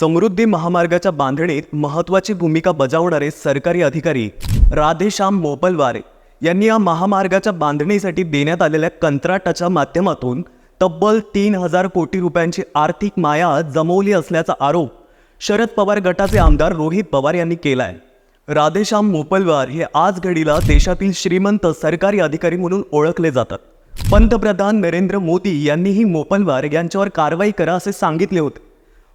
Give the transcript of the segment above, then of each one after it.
समृद्धी महामार्गाच्या बांधणीत महत्त्वाची भूमिका बजावणारे सरकारी अधिकारी राधेश्याम मोपलवार यांनी या महामार्गाच्या बांधणीसाठी देण्यात आलेल्या कंत्राटाच्या माध्यमातून तब्बल तीन हजार कोटी रुपयांची आर्थिक माया जमवली असल्याचा आरोप शरद पवार गटाचे आमदार रोहित पवार यांनी केला आहे राधेश्याम मोपलवार हे आज घडीला देशातील श्रीमंत सरकारी अधिकारी म्हणून ओळखले जातात. पंतप्रधान नरेंद्र मोदी यांनीही मोपलवार यांच्यावर कारवाई करा असे सांगितले होते.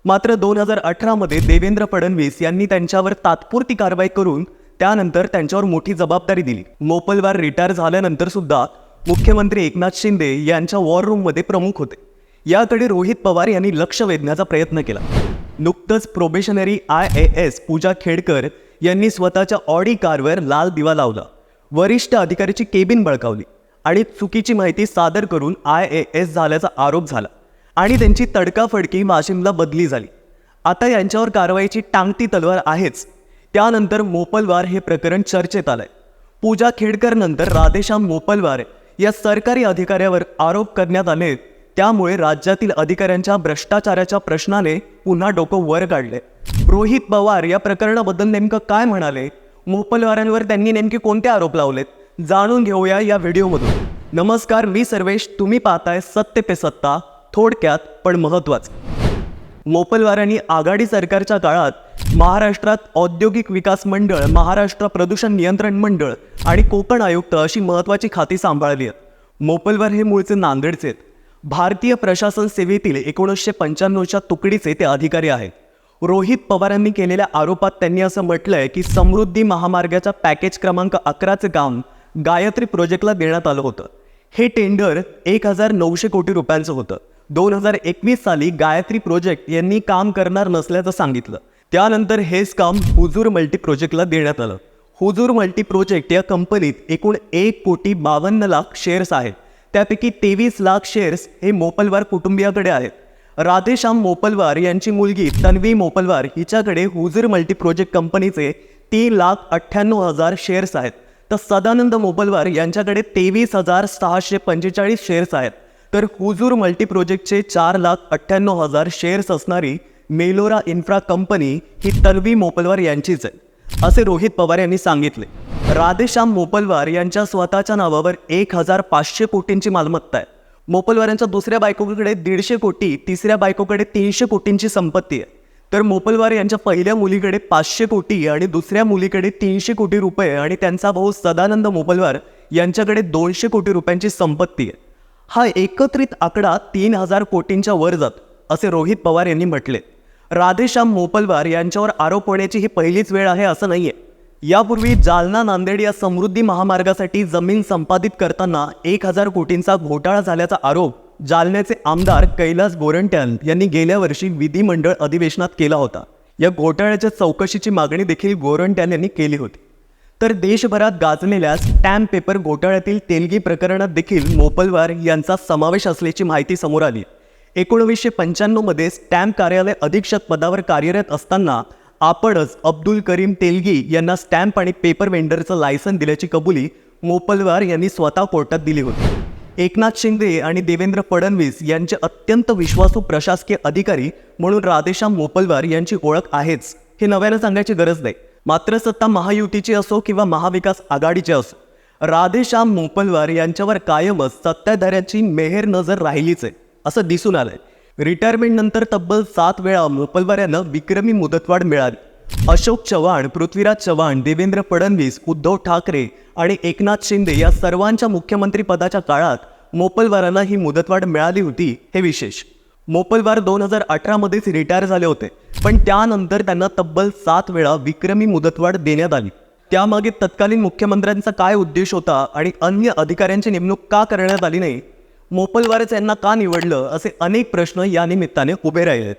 मात्र दोन हजार अठरामध्ये देवेंद्र फडणवीस यांनी त्यांच्यावर तात्पुरती कारवाई करून त्यानंतर त्यांच्यावर मोठी जबाबदारी दिली. मोपलवार रिटायर झाल्यानंतर सुद्धा मुख्यमंत्री एकनाथ शिंदे यांच्या वॉर रूममध्ये प्रमुख होते. याकडे रोहित पवार यांनी लक्ष वेधण्याचा प्रयत्न केला. नुकतंच probationary I A S Pooja Khedkar यांनी स्वतःच्या ऑडी कारवर लाल दिवा लावला. वरिष्ठ अधिकाऱ्याची केबिन बळकावली आणि चुकीची माहिती सादर करून आय ए एस झाल्याचा आरोप झाला. आणि त्यांची तडकाफडकी वाशिमला बदली झाली. आता यांच्यावर कारवाईची टांगती तलवार आहेच. त्यानंतर मोपलवार हे प्रकरण चर्चेत आलंय. पूजा खेडकर नंतर राधेश्याम मोपलवार या सरकारी अधिकाऱ्यावर आरोप करण्यात आले. त्यामुळे राज्यातील अधिकाऱ्यांच्या भ्रष्टाचाराच्या प्रश्नाने पुन्हा डोकं वर काढले रोहित पवार या प्रकरणाबद्दल नेमकं काय म्हणाले? मोपलवारांवर त्यांनी नेमके कोणते आरोप लावलेत? जाणून घेऊया या व्हिडिओमधून. नमस्कार मी सर्वेश. तुम्ही पाहताय सत्य पे सत्ता. थोडक्यात पण महत्त्वाचं. मोपलवारांनी आघाडी सरकारच्या काळात महाराष्ट्रात औद्योगिक विकास मंडळ महाराष्ट्र प्रदूषण नियंत्रण मंडळ आणि कोकण आयुक्त अशी महत्त्वाची खाती सांभाळली आहेत. मोपलवार हे मूळचे नांदेडचे आहेत. भारतीय प्रशासन सेवेतील एकोणीसशे पंच्याण्णवच्या तुकडीचे ते अधिकारी आहेत. रोहित पवारांनी केलेल्या आरोपात त्यांनी असं म्हटलंय की समृद्धी महामार्गाच्या पॅकेज क्रमांक अकराचं काम गायत्री प्रोजेक्टला देण्यात आलं होतं. हे टेंडर एक हजार नऊशे कोटी रुपयांचं होतं. दोन हजार एकवीस साली गायत्री प्रोजेक्ट यांनी काम करणार नसल्याचं सांगितलं. त्यानंतर हेच काम हुजूर मल्टी प्रोजेक्टला देण्यात आलं. हुजूर मल्टी प्रोजेक्ट या कंपनीत एकूण एक कोटी बावन्न लाख शेअर्स आहेत. त्यापैकी तेवीस लाख शेअर्स हे मोपलवार कुटुंबियाकडे आहेत. राधेश्याम मोपलवार यांची मुलगी तन्वी मोपलवार हिच्याकडे हुजूर मल्टी प्रोजेक्ट कंपनीचे तीन लाख अठ्ठ्याण्णव हजार शेअर्स आहेत. तर सदानंद मोपलवार यांच्याकडे तेवीस हजार सहाशे पंचेचाळीस शेअर्स आहेत. तर हुजूर मल्टी प्रोजेक्टचे चार लाख अठ्ठ्याण्णव हजार शेअर्स असणारी मेलोरा इन्फ्रा कंपनी ही तन्वी मोपलवार यांचीच आहे असे रोहित पवार यांनी सांगितले. राधेश्याम मोपलवार यांच्या स्वतःच्या नावावर एक हजार पाचशे कोटींची मालमत्ता आहे. मोपलवार यांच्या दुसऱ्या बायकोकडे दीडशे कोटी तिसऱ्या बायकोकडे तीनशे कोटींची संपत्ती आहे. तर मोपलवार यांच्या पहिल्या मुलीकडे पाचशे कोटी आणि दुसऱ्या मुलीकडे तीनशे कोटी रुपये आणि त्यांचा भाऊ सदानंद मोपलवार यांच्याकडे दोनशे कोटी रुपयांची संपत्ती आहे. हा एकत्रित आकडा तीन हजार कोटींच्या वर जात असे रोहित पवार यांनी म्हटले. राधेश्याम मोपलवार यांच्यावर आरोप होण्याची ही पहिलीच वेळ आहे असं नाहीये. यापूर्वी जालना नांदेड या समृद्धी महामार्गासाठी जमीन संपादित करताना एक हजार कोटींचा घोटाळा झाल्याचा आरोप जालन्याचे आमदार कैलास गोरंट्याल यांनी गेल्या वर्षी विधिमंडळ अधिवेशनात केला होता. या घोटाळ्याच्या चौकशीची मागणी देखील गोरंट्याल यांनी केली होती. तर देशभरात गाजलेल्या स्टॅम्प पेपर घोटाळ्यातील तेलगी प्रकरणात देखील मोपलवार यांचा समावेश असल्याची माहिती समोर आली. एकोणवीसशे पंच्याण्णवमध्ये स्टॅम्प कार्यालय अधीक्षक पदावर कार्यरत असताना आपणच अब्दुल करीम तेलगी यांना स्टॅम्प आणि पेपर वेंडरचं लायसन दिल्याची कबुली मोपलवार यांनी स्वतः कोर्टात दिली होती. एकनाथ शिंदे आणि देवेंद्र फडणवीस यांचे अत्यंत विश्वासू प्रशासकीय अधिकारी म्हणून राधेश्याम मोपलवार यांची ओळख आहेच हे नव्यानं सांगायची गरज नाही. मात्र सत्ता महायुतीची असो किंवा महाविकास आघाडीची असो राधेश्याम मोपलवार यांच्यावर कायमच सत्ताधाऱ्याची मेहेर नजर राहिलीच आहे असं दिसून आलंय. रिटायरमेंट नंतर तब्बल सात वेळा मोपलवार यांना विक्रमी मुदतवाढ मिळाली. अशोक चव्हाण पृथ्वीराज चव्हाण देवेंद्र फडणवीस उद्धव ठाकरे आणि एकनाथ शिंदे या सर्वांच्या मुख्यमंत्री पदाच्या काळात मोपलवारांना ही मुदतवाढ मिळाली होती हे विशेष. मोपलवार दोन हजार अठरामध्येच रिटायर झाले होते. पण त्यानंतर त्यांना तब्बल सात वेळा विक्रमी मुदतवाढ देण्यात आली. त्यामागे तत्कालीन मुख्यमंत्र्यांचा काय उद्देश होता आणि अन्य अधिकाऱ्यांची नेमणूक का करण्यात आली नाही मोपलवारच यांना का निवडलं असे अनेक प्रश्न या निमित्ताने उभे राहिले आहेत.